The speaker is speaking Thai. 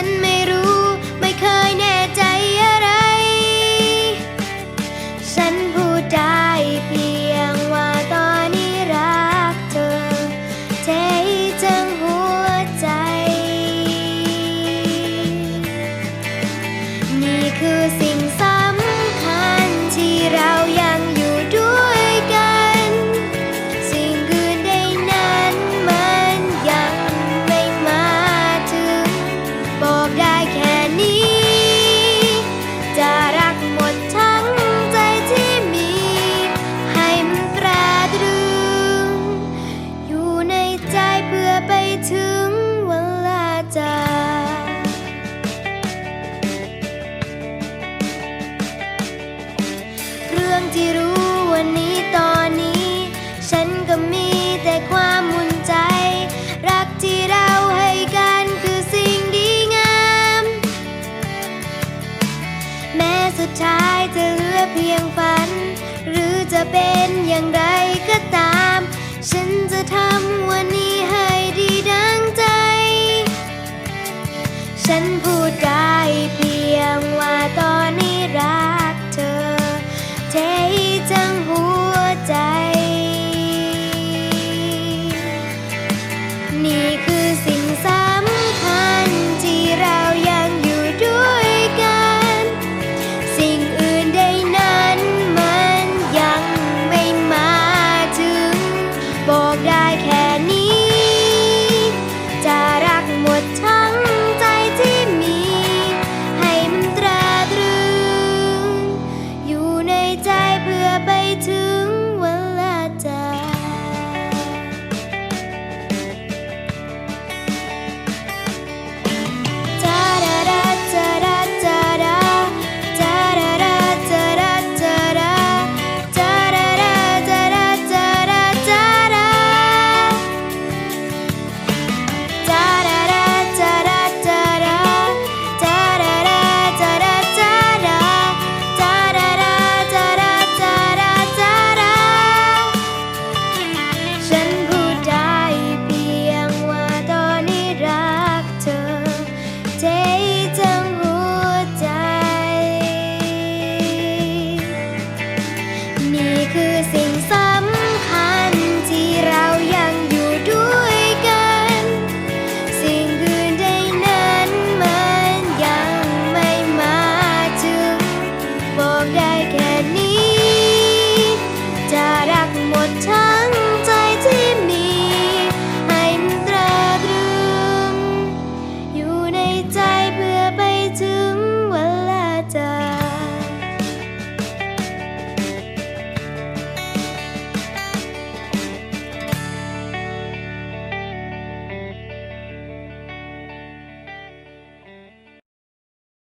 ฉันไม่รู้ไม่เคยแน่ใจอะไร ฉันพูดได้เพียงว่าตอนนี้รักเธอเทจังหัวใจ นี่คือสิ จะเป็นอย่างไรก็ตาม ฉันจะทำวันนี้ให้ดีดังใจ ฉันพูดได้เพียงว่าตอนนี้รักเธอ เทจังหู